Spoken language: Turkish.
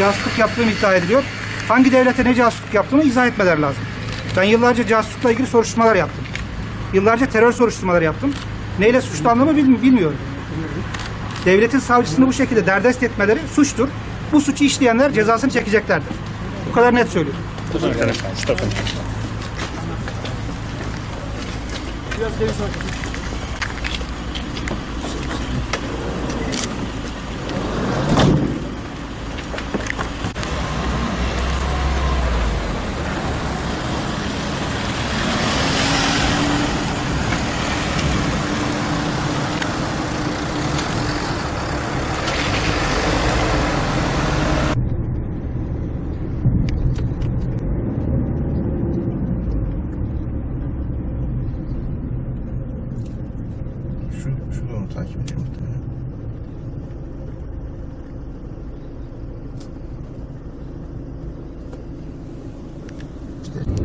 casusluk yaptığım iddia ediliyor. Hangi devlete ne casusluk yaptığını izah etmeler lazım. Ben yıllarca casuslukla ilgili soruşturmalar yaptım. Yıllarca terör soruşturmaları yaptım. Neyle suçlandığımı bil- bilmiyorum. Devletin savcısını bu şekilde derdest etmeleri suçtur. Bu suçu işleyenler cezasını çekeceklerdir. Bu kadar net söylüyorum. Biraz geniş takip ediyor muhtemelen. İşte.